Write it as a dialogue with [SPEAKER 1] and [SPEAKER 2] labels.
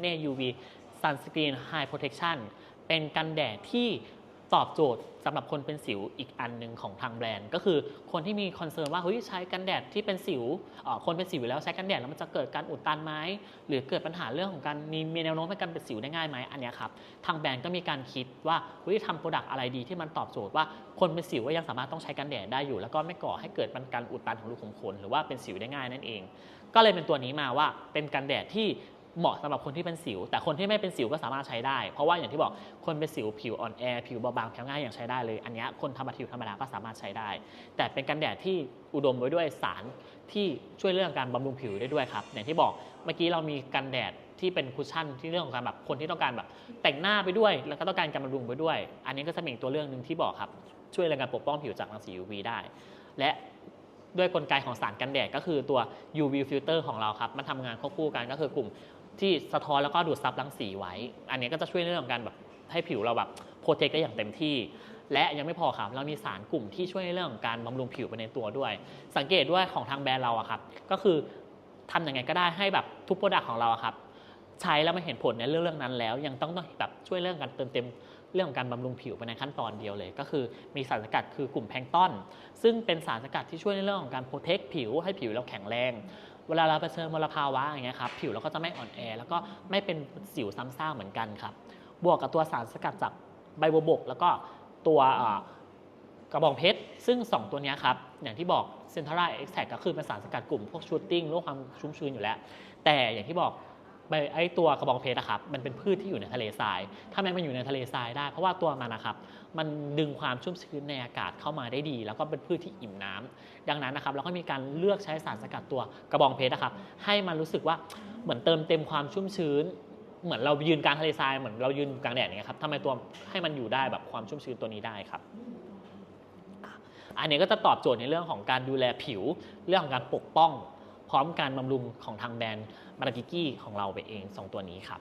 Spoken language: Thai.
[SPEAKER 1] Acne UV Sunscreen High Protection เป็นกันแดดที่ตอบโจทย์สำหรับคนเป็นสิวอีกอันหนึ่งของทางแบรนด์ ก็คือคนที่มีคอนเซิร์นว่าเฮ้ยใช้กันแดดที่เป็นสิวเอ่อคนเป็นสิวแล้วใช้กันแดดแล้วมันจะเกิดการอุดตันไหมหรือเกิดปัญหาเรื่องของการมีมีแนวโน้มในการเป็นสิวได้ง่ายไหมอันนี้ครับทางแบรนด์ก็มีการคิดว่าเฮ้ยทำโปรดักต์อะไรดีที่มันตอบโจทย์ว่าคนเป็นสิวก็ยังสามารถต้องใช้กันแดดได้อยู่ แล้วก็ไม่ก่อให้เกิดมันการอุดตันของรูขุมขนหรือว่าเป็นสิวได้ง่ายนั่นเอง ก็เลยเป็นตัวนี้มาว่าเป็นกันแดดที่ เหมาะสำหรับคนที่เป็นสิว แต่คนที่ไม่เป็นสิวก็สามารถใช้ได้ เพราะว่าอย่างที่บอกคนเป็นสิวผิวอ่อนแอผิวเบาบางแพ้ง่ายอย่างใช้ได้เลย อันนี้คนธรรมดาผิวธรรมดาก็สามารถใช้ได้ แต่เป็นกันแดดที่อุดมไว้ด้วยสารที่ช่วยเรื่องการบำรุงผิวได้ด้วยครับ อย่างที่บอกเมื่อกี้เรามีกันแดดที่เป็นคุชชั่นที่เรื่องของการแบบคนที่ต้องการแบบแต่งหน้าไปด้วย แล้วก็ต้องการการบำรุงไปด้วย อันนี้ก็จะมีอีกตัวเรื่องหนึ่งที่บอกครับ ช่วยเรื่องการปกป้องผิวจากรังสี UV ได้ และด้วยกลไกของสารกันแดดก็คือตัว UV filter ของเราครับ มันทำงานควบคู่กันก็คือกลุ่ม ที่สะท้อนแล้วก็ดูดซับรังสีไว้ อันนี้ก็จะช่วยในเรื่องของการแบบให้ผิวเราแบบโปรเทคได้อย่างเต็มที่ และยังไม่พอครับเรามีสารกลุ่มที่ช่วยในเรื่องของการบำรุงผิวไปในตัวด้วย สังเกตด้วยของทางแบรนด์เราอะครับ ก็คือทำยังไงก็ได้ให้แบบทุกโปรดักต์ของเราอะครับ ใช้แล้วไม่เห็นผลในเรื่องเรื่องนั้นแล้ว ยังต้องต้องแบบช่วยเรื่องการเติมเต็มเรื่องของการบำรุงผิวไปในขั้นตอนเดียวเลย ก็คือมีสารสกัดคือกลุ่มแพลงต้นซึ่งเป็นสารสกัดที่ช่วยในเรื่องของการโปรเทคผิวให้ผิวเราแข็งแรง เวลาเราเผชิญมลภาวะอย่างเงี้ยครับผิวเราก็จะไม่อ่อนแอ แล้วก็ไม่เป็นสิวซ้ำซากเหมือนกันครับ บวกกับตัวสารสกัดจากใบบัวบก แล้วก็ตัวกระบองเพชร ซึ่ง 2 ตัวนี้ครับ อย่างที่บอกเซนทราเอ็กแทก็คือเป็นสารสกัดกลุ่มพวกชูตติ้งลดความชุ่มชื้นอยู่แล้ว แต่อย่างที่บอก ไอ้ตัวกระบองเพชรอะครับมันเป็นพืชที่อยู่ในทะเลทรายทำไมมันอยู่ในทะเลทรายได้ เพราะว่าตัวมันนะครับมันดึงความชุ่มชื้นในอากาศเข้ามาได้ดี แล้วก็เป็นพืชที่อิ่มน้ำดังนั้นนะครับเราก็มีการเลือกใช้สารสกัดตัวกระบองเพชรนะครับให้มันรู้สึกว่าเหมือนเติมเต็มความชุ่มชื้นเหมือนเรายืนกลางทะเลทรายเหมือนเรายืนกลางแดดอย่างเงี้ยครับทำไมตัวให้มันอยู่ได้แบบความชุ่มชื้นตัวนี้ได้ครับอันนี้ก็จะตอบโจทย์ในเรื่องของการดูแลผิว เรื่องของการปกป้อง พร้อมการบำรุงของทางแบรนด์มารากิกี้ของเราไปเอง 2 ตัวนี้ครับ